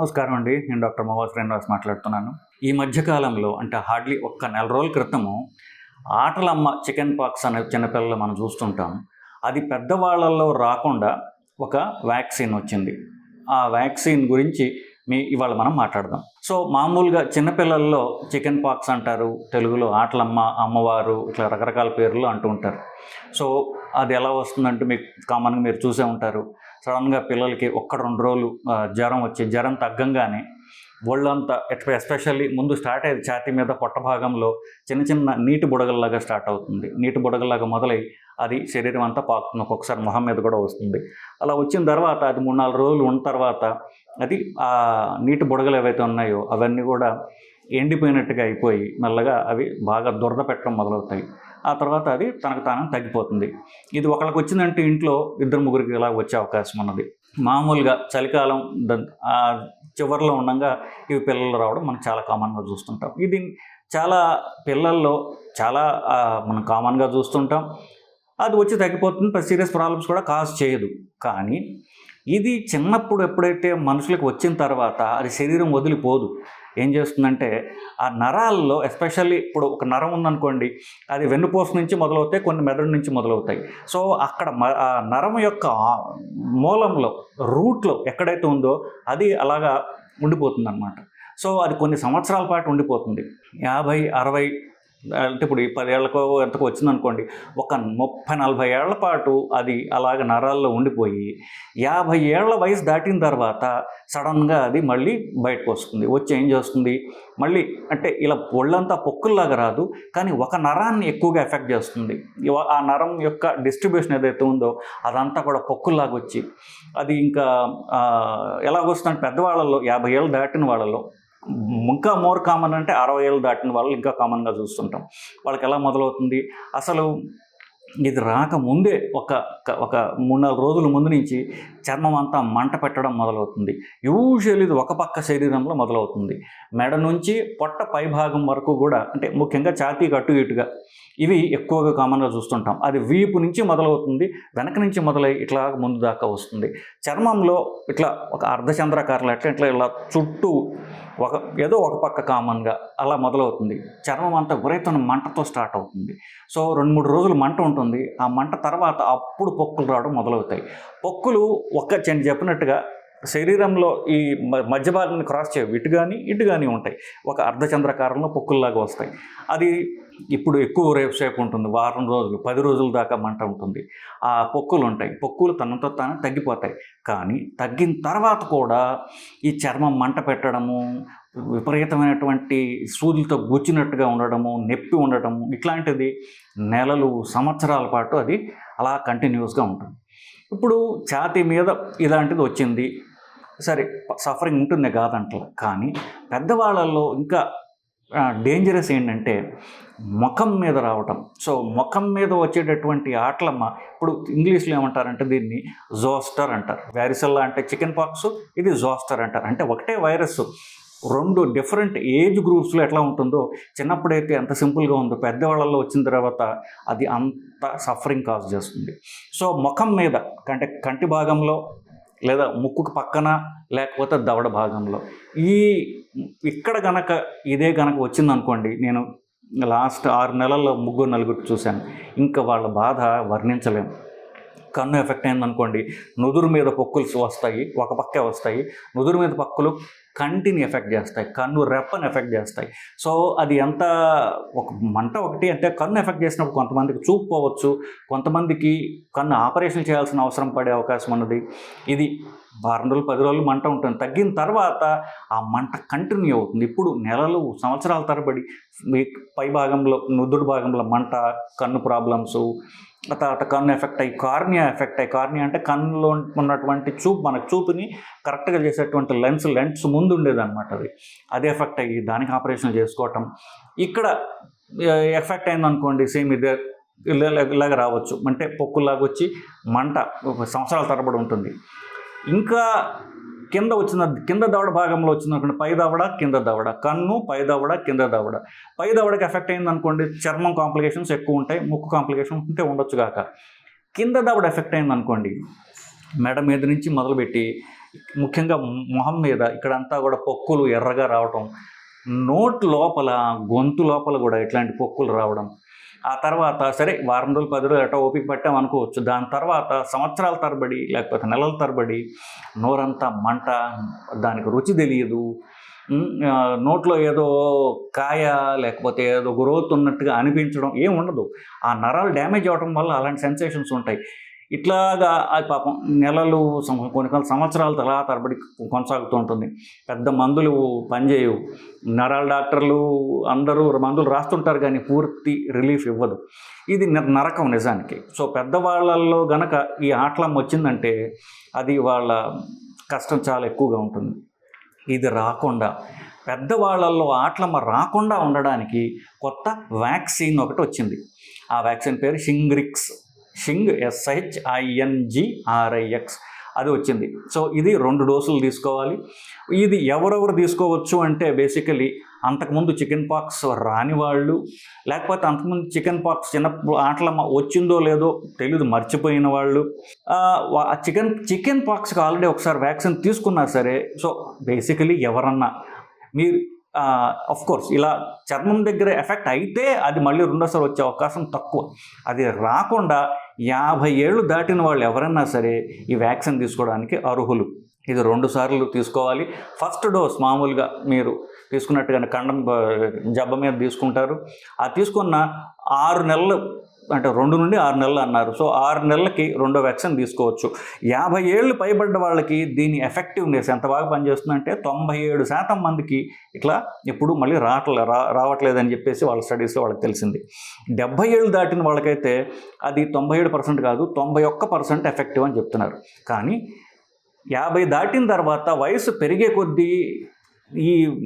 నమస్కారం అండి. నేను డాక్టర్ మోహన్ శ్రీనివాస్ మాట్లాడుతున్నాను. ఈ మధ్యకాలంలో అంటే హార్డ్లీ ఒక్క నెల రోజుల క్రితము ఆటలమ్మ చికెన్ పాక్స్ అనే చిన్నపిల్లలు మనం చూస్తుంటాం. అది పెద్దవాళ్ళల్లో రాకుండా ఒక వ్యాక్సిన్ వచ్చింది. ఆ వ్యాక్సిన్ గురించి మీ ఇవాళ మనం మాట్లాడదాం. సో మామూలుగా చిన్నపిల్లల్లో చికెన్ పాక్స్ అంటారు తెలుగులో ఆటలమ్మ అమ్మవారు ఇట్లా రకరకాల పేర్లు అంటూ ఉంటారు. సో అది ఎలా వస్తుందంటే మీకు కామన్గా మీరు చూసే ఉంటారు. సడన్గా పిల్లలకి ఒక్క రెండు రోజులు జ్వరం వచ్చి జ్వరం తగ్గంగానే ఒళ్ళంతా ఎస్పెషల్లీ ముందు స్టార్ట్ అయ్యేది ఛాతీ మీద పొట్ట భాగంలో చిన్న చిన్న నీటి బుడగల్లాగా స్టార్ట్ అవుతుంది. నీటి బుడగల్లాగా మొదలై అది శరీరం అంతా పాకుతుంది. ఒక్కొక్కసారి మొహం మీద కూడా వస్తుంది. అలా వచ్చిన తర్వాత అది మూడు నాలుగు రోజులు ఉన్న తర్వాత అది ఆ నీటి బుడగలు ఏవైతే ఉన్నాయో అవన్నీ కూడా ఎండిపోయినట్టుగా అయిపోయి మెల్లగా అవి బాగా దురద పెట్టడం మొదలవుతాయి. ఆ తర్వాత అది తనకు తాను తగ్గిపోతుంది. ఇది ఒకళ్ళకి వచ్చిందంటే ఇంట్లో ఇద్దరు ముగ్గురికి ఇలా వచ్చే అవకాశం ఉన్నది. మామూలుగా చలికాలం చివరిలో ఉండగా ఇవి పిల్లలు రావడం మనం చాలా కామన్గా చూస్తుంటాం. ఇది చాలా పిల్లల్లో చాలా మనం కామన్గా చూస్తుంటాం. అది వచ్చి తగ్గిపోతుంది సీరియస్ ప్రాబ్లమ్స్ కూడా కాజ్ చేయదు. కానీ ఇది చిన్నప్పుడు ఎప్పుడైతే మనుషులకు వచ్చిన తర్వాత అది శరీరం వదిలిపోదు ఏం చేస్తుందంటే ఆ నరాల్లో ఎస్పెషల్లీ ఇప్పుడు ఒక నరం ఉందనుకోండి అది వెన్నుపోస్ నుంచి మొదలవుతాయి కొన్ని మెదడు నుంచి మొదలవుతాయి. సో అక్కడ మ- ఆ నరం యొక్క మూలంలో రూట్లో ఎక్కడైతే ఉందో అది అలాగా ఉండిపోతుంది అనమాట సో అది కొన్ని సంవత్సరాల పాటు ఉండిపోతుంది. యాభై అరవై అంటే ఇప్పుడు ఈ పదేళ్ళకో ఎంతకో వచ్చిందనుకోండి ఒక ముప్పై నలభై ఏళ్ళ పాటు అది అలాగ నరాల్లో ఉండిపోయి యాభై ఏళ్ళ వయసు దాటిన తర్వాత సడన్గా అది మళ్ళీ బయటకు వస్తుంది వచ్చి ఏం చేస్తుంది? మళ్ళీ అంటే ఇలా ఒళ్ళంతా పొక్కుల్లాగా రాదు కానీ ఒక నరాన్ని ఎక్కువగా ఎఫెక్ట్ చేస్తుంది. ఆ నరం యొక్క డిస్ట్రిబ్యూషన్ ఏదైతే ఉందో అదంతా కూడా పొక్కుల్లాగా వచ్చి అది ఇంకా ఆ, ఎలాగొస్తుందంటే పెద్దవాళ్ళలో యాభై ఏళ్ళు దాటిన వాళ్ళలో ఇంకా మోర్ కామన్ అంటే అరవై ఏళ్ళు దాటిన వాళ్ళు ఇంకా కామన్గా చూస్తుంటాం. వాళ్ళకి ఎలా మొదలవుతుంది? అసలు ఇది రాకముందే ఒక ఒక- ఒక మూడు నాలుగు రోజుల ముందు నుంచి చర్మం అంతా మంట పెట్టడం మొదలవుతుంది. యూజువల్ ఇది ఒక పక్క శరీరంలో మొదలవుతుంది. మెడ నుంచి పొట్ట పై భాగం వరకు కూడా అంటే ముఖ్యంగా ఛాతీకి అటు ఇటుగా ఇవి ఎక్కువగా కామన్గా చూస్తుంటాం. అది వీపు నుంచి మొదలవుతుంది వెనక నుంచి మొదలై ఇట్లా ముందు దాకా వస్తుంది. చర్మంలో ఇట్లా ఒక అర్ధచంద్రాకారంలో ఎట్లా ఇట్లా ఇలా చుట్టూ ఒక ఏదో ఒక పక్క కామన్గా అలా మొదలవుతుంది. చర్మం అంతా విపరీతమైన మంటతో స్టార్ట్ అవుతుంది. సో రెండు మూడు రోజులు మంట ఉంటుంది. ఆ మంట తర్వాత అప్పుడు పొక్కులు రావడం మొదలవుతాయి. పొక్కులు ఒక్క నేను చెప్పినట్టుగా శరీరంలో ఈ మ- మధ్య భాగాన్ని క్రాస్ చేయవు ఇటు కానీ ఇటు కానీ ఉంటాయి. ఒక అర్ధచంద్రకారంలో పొక్కుల్లాగా వస్తాయి. అది ఇప్పుడు ఎక్కువ రేపు సేపు ఉంటుంది వారం రోజులు పది రోజుల దాకా మంట ఉంటుంది. ఆ పొక్కులు ఉంటాయి. పొక్కులు తనంతో తాను తగ్గిపోతాయి. కానీ తగ్గిన తర్వాత కూడా ఈ చర్మం మంట పెట్టడము విపరీతమైనటువంటి సూదులతో గుచ్చినట్టుగా ఉండడము నొప్పి ఉండడము ఇట్లాంటిది నెలలు సంవత్సరాల పాటు అది అలా కంటిన్యూస్గా ఉంటుంది. ఇప్పుడు ఛాతీ మీద ఇలాంటిది వచ్చింది. సరే సఫరింగ్ ఉంటుంది కాదంటలే కానీ పెద్దవాళ్ళల్లో ఇంకా డేంజరస్ ఏంటంటే ముఖం మీద రావటం. సో ముఖం మీద వచ్చేటటువంటి ఆటలమ్మ ఇప్పుడు ఇంగ్లీష్లో ఏమంటారంటే దీన్ని జోస్టర్ అంటారు. వ్యారిసల్లా అంటే చికెన్ పాక్స్ ఇది జోస్టర్ అంటారు. అంటే ఒకటే వైరస్ రెండు డిఫరెంట్ ఏజ్ గ్రూప్స్లో ఎట్లా ఉంటుందో చిన్నప్పుడైతే ఎంత సింపుల్గా ఉందో పెద్దవాళ్ళల్లో వచ్చిన తర్వాత అది అంత సఫరింగ్ కాజ్ చేస్తుంది. సో ముఖం మీద అంటే కంటి భాగంలో లేదా ముక్కుకు పక్కన లేకపోతే దవడ భాగంలో. ఈ ఇక్కడ గనక ఇదే గనక వచ్చిందనుకోండి నేను లాస్ట్ ఆరు నెలల్లో ముగ్గురు నలుగురు చూశాను. ఇంకా వాళ్ళ బాధ వర్ణించలేము. కన్ను ఎఫెక్ట్ అయిందనుకోండి నుదురు మీద పొక్కులు వస్తాయి ఒక పక్కే వస్తాయి నుదురు మీద పక్కులు కంటిని ఎఫెక్ట్ చేస్తాయి కన్ను రెప్పని ఎఫెక్ట్ చేస్తాయి. సో అది ఎంత ఒక మంట ఒకటి అంటే కన్ను ఎఫెక్ట్ చేసినప్పుడు కొంతమందికి చూపు పోవచ్చు కొంతమందికి కన్ను ఆపరేషన్ చేయాల్సిన అవసరం పడే అవకాశం ఉన్నది. ఇది వారం రోజులు పది రోజులు మంట ఉంటుంది. తగ్గిన తర్వాత ఆ మంట కంటిన్యూ అవుతుంది. ఇప్పుడు నెలలు సంవత్సరాల తరబడి మీ పై భాగంలో నుదుడు భాగంలో మంట కన్ను ప్రాబ్లమ్స్ తర్వాత కన్ను ఎఫెక్ట్ అయ్యి కార్నియా ఎఫెక్ట్ అయ్యి కార్నియా అంటే కన్నులో ఉన్నటువంటి చూపు మనకు చూపుని కరెక్ట్గా చేసేటువంటి లెన్స్ లెన్స్ ముందు ఉండేదన్నమాట అది. అది ఎఫెక్ట్ అయ్యి దానికి ఆపరేషన్ చేసుకోవటం. ఇక్కడ ఎఫెక్ట్ అయిందనుకోండి సేమ్ ఇదే ఇలా- ఇలాగ రావచ్చు. అంటే పొక్కులాగా వచ్చి మంట ఒక సంవత్సరాల తరబడి ఉంటుంది. ఇంకా కింద వచ్చిన కింద దవడ భాగంలో వచ్చినటువంటి పై దవడ కింద దవడ. కన్ను పై దవడ కింద దవడ. పై దవడకి ఎఫెక్ట్ అయిందనుకోండి చర్మం కాంప్లికేషన్స్ ఎక్కువ ఉంటాయి ముక్కు కాంప్లికేషన్స్ ఉంటే ఉండొచ్చు కాక. కింద దవడ ఎఫెక్ట్ అయిందనుకోండి మెడ మీద నుంచి మొదలుపెట్టి ముఖ్యంగా మొహం మీద ఇక్కడంతా కూడా పొక్కులు ఎర్రగా రావటం నోట్ లోపల గొంతు లోపల కూడా ఇట్లాంటి పొక్కులు రావడం ఆ తర్వాత సరే వారం రోజులు పది రోజులు ఎటో ఓపిక పట్టాం అనుకోవచ్చు. దాని తర్వాత సంవత్సరాల తరబడి లేకపోతే నెలల తరబడి నోరంతా మంట దానికి రుచి తెలియదు. నోట్లో ఏదో కాయ లేకపోతే ఏదో గ్రోత్ ఉన్నట్టుగా అనిపించడం ఏం ఉండదు. ఆ నరాలు డ్యామేజ్ అవ్వడం వల్ల అలాంటి సెన్సేషన్స్ ఉంటాయి. ఇట్లాగా అది పాపం నెలలు కొన్ని కొన్ని సంవత్సరాల తలా తరబడి కొనసాగుతూ ఉంటుంది. పెద్ద మందులు పనిచేయవు నరాల డాక్టర్లు అందరూ మందులు రాస్తుంటారు కానీ పూర్తి రిలీఫ్ ఇవ్వదు. ఇది నరకం నిజానికి. సో పెద్దవాళ్ళల్లో గనక ఈ ఆటలం వచ్చిందంటే అది వాళ్ళ కష్టం చాలా ఎక్కువగా ఉంటుంది. ఇది రాకుండా పెద్దవాళ్ళల్లో ఆటలమ్మ రాకుండా ఉండడానికి కొత్త వ్యాక్సిన్ ఒకటి వచ్చింది. ఆ వ్యాక్సిన్ పేరు షింగ్రిక్స్. షింగ్ ఎస్హెచ్ఐఎన్జిఆర్ఐఎక్స్ అది వచ్చింది. సో ఇది రెండు డోసులు తీసుకోవాలి. ఇది ఎవరెవరు తీసుకోవచ్చు అంటే బేసికలీ అంతకుముందు చికెన్ పాక్స్ రాని వాళ్ళు లేకపోతే అంతకుముందు చికెన్ పాక్స్ చిన్నప్పుడు ఆటలమ్మ వచ్చిందో లేదో తెలియదు మర్చిపోయిన వాళ్ళు. ఆ, చికెన్ చికెన్ పాక్స్కి ఆల్రెడీ ఒకసారి వ్యాక్సిన్ తీసుకున్నా సరే సో బేసికలీ ఎవరన్నా మీరు అఫ్ కోర్స్ ఇలా చర్మం దగ్గర ఎఫెక్ట్ అయితే అది మళ్ళీ రెండోసారి వచ్చే అవకాశం తక్కువ. అది రాకుండా యాభై ఏళ్ళు దాటిన వాళ్ళు ఎవరన్నా సరే ఈ వ్యాక్సిన్ తీసుకోవడానికి అర్హులు. ఇది రెండు సార్లు తీసుకోవాలి. ఫస్ట్ డోస్ మామూలుగా మీరు తీసుకున్నట్టుగానే కండం జబ్బ మీద తీసుకుంటారు. ఆ తీసుకున్న ఆరు నెలలు అంటే రెండు నుండి ఆరు నెలలు అన్నారు. సో ఆరు నెలలకి రెండో వ్యాక్సిన్ తీసుకోవచ్చు. యాభై ఏళ్ళు పైబడ్డ వాళ్ళకి దీని ఎఫెక్టివ్నెస్ ఎంత బాగా పనిచేస్తుందంటే తొంభై ఏడు శాతం మందికి ఇట్లా ఇప్పుడు మళ్ళీ రావట్లే రా రావట్లేదని చెప్పేసి వాళ్ళ స్టడీస్లో వాళ్ళకి తెలిసింది. డెబ్బై ఏళ్ళు దాటిన వాళ్ళకైతే అది తొంభై ఏడు పర్సెంట్ కాదు తొంభై ఒక్క పర్సెంట్ ఎఫెక్టివ్ అని చెప్తున్నారు. కానీ యాభై దాటిన తర్వాత వయసు పెరిగే కొద్దీ ఈ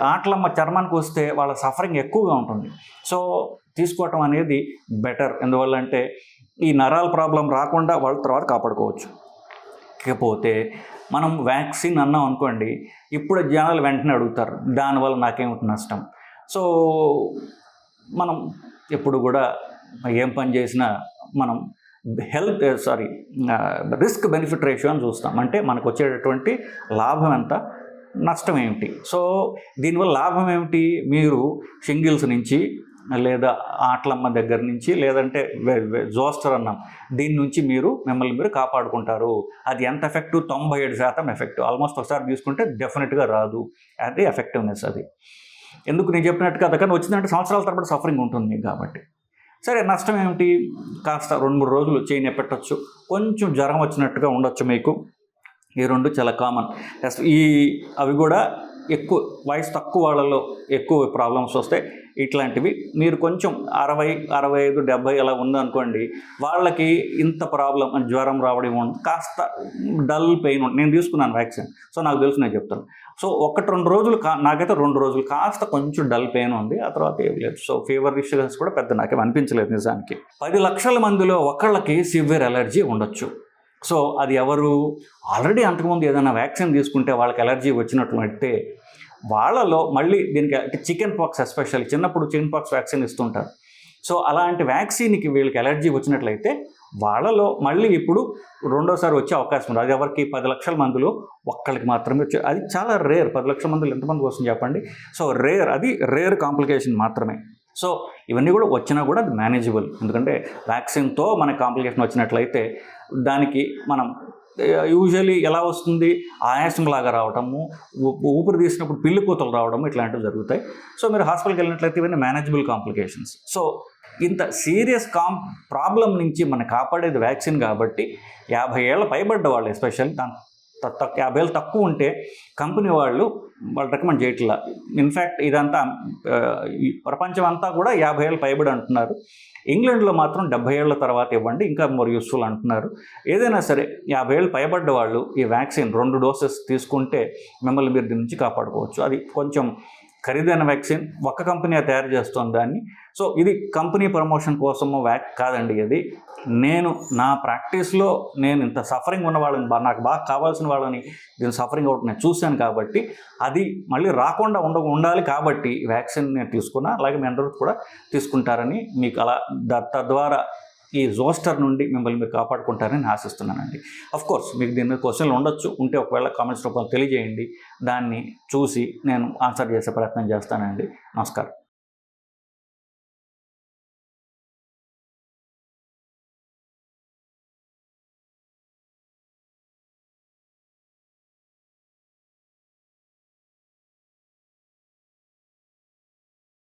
ఆటలమ్మ చర్మానికి వస్తే వాళ్ళ సఫరింగ్ ఎక్కువగా ఉంటుంది. సో తీసుకోవటం అనేది బెటర్ ఎందువల్ల అంటే ఈ నరాల ప్రాబ్లం రాకుండా వాళ్ళ తర్వాత కాపాడుకోవచ్చు. ఇకపోతే మనం వ్యాక్సిన్ అన్నాం అనుకోండి ఇప్పుడు జనాలు వెంటనే అడుగుతారు దానివల్ల నాకేమిటి నష్టం? సో మనం ఎప్పుడు కూడా ఏం పని చేసినా మనం health sorry risk benefit ratio అని చూస్తాం. అంటే మనకు వచ్చేటటువంటి లాభం ఎంత? నష్టం ఏమిటి? సో దీనివల్ల లాభం ఏమిటి? మీరు షింగిల్స్ నుంచి లేదా ఆటలమ్మ దగ్గర నుంచి లేదంటే జోస్టర్ అన్నాం దీని నుంచి మీరు మిమ్మల్ని మీరు కాపాడుకుంటారు. అది ఎంత ఎఫెక్టివ్ తొంభై ఏడు శాతం ఎఫెక్టివ్ ఆల్మోస్ట్ ఒకసారి తీసుకుంటే డెఫినెట్గా రాదు. అది ఎఫెక్టివ్నెస్ అది. ఎందుకు నేను చెప్పినట్టుగా కానీ వచ్చిందంటే సంవత్సరాల తర్వాత సఫరింగ్ ఉంటుంది మీకు కాబట్టి. సరే నష్టం ఏమిటి? కాస్త రెండు మూడు రోజులు చేయని పెట్టచ్చు కొంచెం జ్వరం వచ్చినట్టుగా ఉండొచ్చు మీకు. ఈ రెండు చాలా కామన్ ఈ అవి కూడా ఎక్కువ వయసు తక్కువ వాళ్ళలో ఎక్కువ ప్రాబ్లమ్స్ వస్తాయి. ఇట్లాంటివి మీరు కొంచెం అరవై అరవై ఐదు డెబ్బై అలా ఉందనుకోండి వాళ్ళకి ఇంత ప్రాబ్లం జ్వరం రావడం ఉండదు కాస్త డల్ పెయిన్ ఉంటుంది నేను తీసుకున్నాను వ్యాక్సిన్ సో నాకు తెలుసు నేను చెప్తాను. సో ఒకటి రెండు రోజులు కా నాకైతే రెండు రోజులు కాస్త కొంచెం డల్ పెయిన్ ఉంది ఆ తర్వాత ఏం లేదు. సో ఫీవర్ ఇష్యూస్ కూడా పెద్ద నాకేం అనిపించలేదు నిజానికి. పది లక్షల మందిలో ఒకళ్ళకి సివియర్ ఎలర్జీ ఉండొచ్చు. సో అది ఎవరు ఆల్రెడీ అంతకుముందు ఏదైనా వ్యాక్సిన్ తీసుకుంటే వాళ్ళకి ఎలర్జీ వచ్చినట్లయితే వాళ్ళలో మళ్ళీ దీనికి చికెన్ పాక్స్ ఎస్పెషల్లీ చిన్నప్పుడు చికెన్ పాక్స్ వ్యాక్సిన్ ఇస్తుంటారు. సో అలాంటి వ్యాక్సిన్కి వీళ్ళకి ఎలర్జీ వచ్చినట్లయితే వాళ్ళలో మళ్ళీ ఇప్పుడు రెండోసారి వచ్చే అవకాశం ఉంది. అది ఎవరికి? పది లక్షల మందిలో ఒక్కళ్ళకి మాత్రమే వచ్చే అది చాలా రేర్. పది లక్షల మందిలో ఎంతమంది వస్తుంది చెప్పండి? సో రేర్ అది రేర్ కాంప్లికేషన్ మాత్రమే. సో ఇవన్నీ కూడా వచ్చినా కూడా అది మేనేజబుల్ ఎందుకంటే వ్యాక్సిన్తో మనకు కాంప్లికేషన్ వచ్చినట్లయితే దానికి మనం యూజువలీ ఎలా వస్తుంది? ఆయాసం లాగా రావడము ఊపిరి తీసినప్పుడు పిల్లి కూతలు రావడము ఇట్లాంటివి జరుగుతాయి. సో మీరు హాస్పిటల్కి వెళ్ళినట్లయితే ఇవన్నీ మేనేజబుల్ కాంప్లికేషన్స్ సో ఇంత సీరియస్ కాం ప్రాబ్లం నుంచి మనం కాపాడేది వ్యాక్సిన్ కాబట్టి యాభై ఏళ్ళ పైబడ్డ వాళ్ళు ఎస్పెషల్ దాని యాభై వేలు తక్కువ ఉంటే కంపెనీ వాళ్ళు వాళ్ళు రికమెండ్ చేయట్లా. ఇన్ఫ్యాక్ట్ ఇదంతా ప్రపంచం అంతా కూడా యాభై ఏళ్ళు పైబడి అంటున్నారు. ఇంగ్లాండ్లో మాత్రం డెబ్బై ఏళ్ళ తర్వాత ఇవ్వండి ఇంకా మోర్ యూస్ఫుల్ అంటున్నారు. ఏదైనా సరే యాభై ఏళ్ళు పైబడ్డ వాళ్ళు ఈ వ్యాక్సిన్ రెండు డోసెస్ తీసుకుంటే మిమ్మల్ని మీరు దీని నుంచి కాపాడుకోవచ్చు. అది కొంచెం ఖరీదైన వ్యాక్సిన్ ఒక్క కంపెనీ తయారు చేస్తుంది దాన్ని. సో ఇది కంపెనీ ప్రమోషన్ కోసము వ్యాక్ కాదండి ఇది. నేను నా ప్రాక్టీస్లో నేను ఇంత సఫరింగ్ ఉన్న వాళ్ళని నాకు బాగా కావాల్సిన వాళ్ళని దీని సఫరింగ్ అవుట్ నేను చూశాను కాబట్టి అది మళ్ళీ రాకుండా ఉండ ఉండాలి కాబట్టి వ్యాక్సిన్ నేను తీసుకున్నా అలాగే మీ అందరూ కూడా తీసుకుంటారని మీకు అలా తద్వారా ఈ జోస్టర్ నుండి మిమ్మల్ని మీరు కాపాడుకుంటారని ఆశిస్తున్నానండి. కోర్స్ మీకు దీని మీద క్వశ్చన్లు ఉండొచ్చు. ఉంటే ఒకవేళ కామెంట్స్ రూపంలో తెలియజేయండి. దాన్ని చూసి నేను ఆన్సర్ చేసే ప్రయత్నం చేస్తానండి. నమస్కారం.